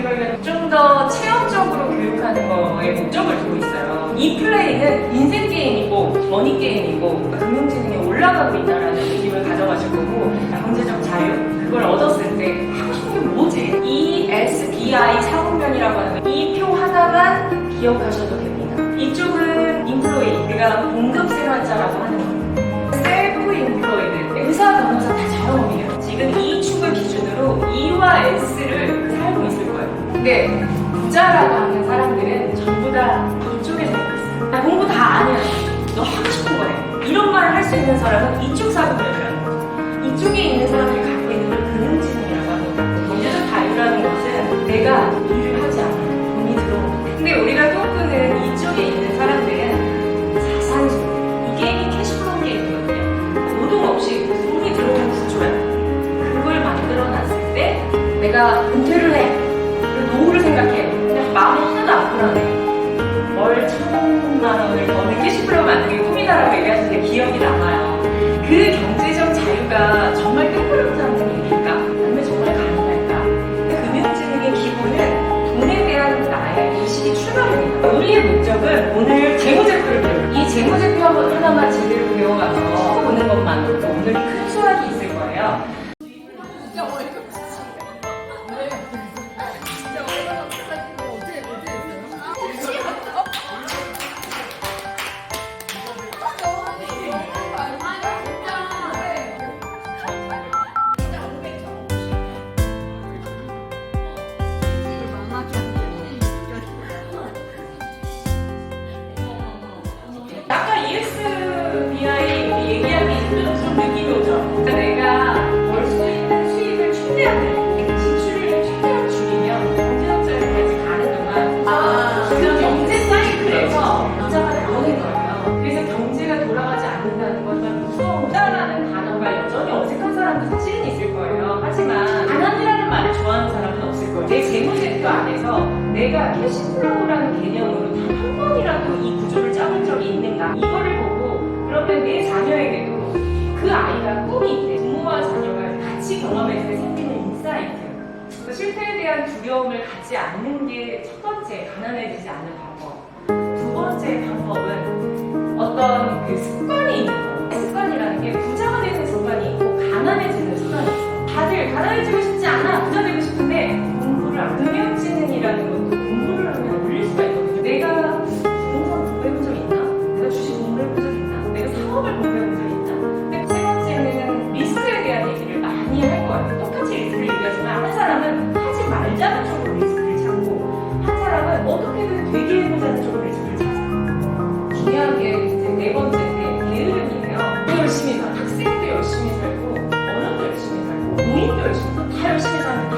이러면 좀 더 체험적으로 교육하는 거에 목적을 두고 있어요. 이 플레이는 인생 게임이고 머니 게임이고 금융지능이 올라가고 있다라는 느낌을 가져가실 거고 경제적 자유 그걸 얻었을 때 하고 싶은 게 뭐지? ESBI 사고면이라고 하는 이 표 하나만 기억하셔도 됩니다. 이쪽은 인플로이, 내가 공급 생활자라고 하는 겁니다. 셀프 인플로이드, 의사, 변호사 다 잘 어울려요. 지금 이 근데 부자라고 하는 사람들은 전부 다 이쪽에 살고 있어요. 나 공부 다 아니야. 너 하고 싶은 거래. 이런 말을 할 수 있는 사람은 이쪽 거죠. 이쪽에 있는 사람들이 갖고 있는 걸 금융지능이라고 합니다. 경제적 자유라는 것은 내가 일을 하지 않아요. 돈이 들어오는 거. 근데 우리가 꿈꾸는 이쪽에 있는 사람들은 자산주의. 이 게임이 캐시플로우 게임이거든요. 노동 없이 돈이 들어오는 구조야. 그걸 만들어 놨을 때 내가 은퇴를 해. 노후를 생각해. 그냥 마음이 하나도 안 불안해. 월 천만 원을 버는 캐시플로우 만드는 게 꿈이다라고 얘기하실 때 기억이 남아요. 그 경제적 자유가 정말 깨끗한 일일까? 아니면 정말 가능할까? 금융지능의 기본은 돈에 대한 나의 의식이 출발입니다. 우리의 목적은 오늘 재무제표를 배우고 이 재무제표 하나만 제대로 배워가서 보는 것만으로도 오늘 큰 수확이 있을 거예요. 오죠? 그러니까 내가 월 수입, 수입을 최대한 지출을 최대한 줄이면 경제적 자유까지 가는 동안 아. 그 경제 사이클에서 부자가 나오는 거예요. 그래서 경제가 돌아가지 않는다는 건 정말 무서운다라는 단어가 여전히 어색한 사람도 사실은 있을 거예요. 하지만 가난이라는 말을 좋아하는 사람은 없을 거예요. 내 재무제표 안에서 내가 캐시플로우라는 개념으로 단 한 번이라도 이 구조를 짜본 적이 있는가 이거를 보고 그러면 내 자녀에게도 그 실패에 대한 두려움을 갖지 않는 게 첫 번째 가난해지지 않는 방법. 두 번째 방법은 어떤 그 습관이 중요한 게 네 번째 게 게으름이에요. 열심히 살, 학생도 열심히 살고, 어른도 열심히 살고, 노인도 열심히 살고 다 열심히 사는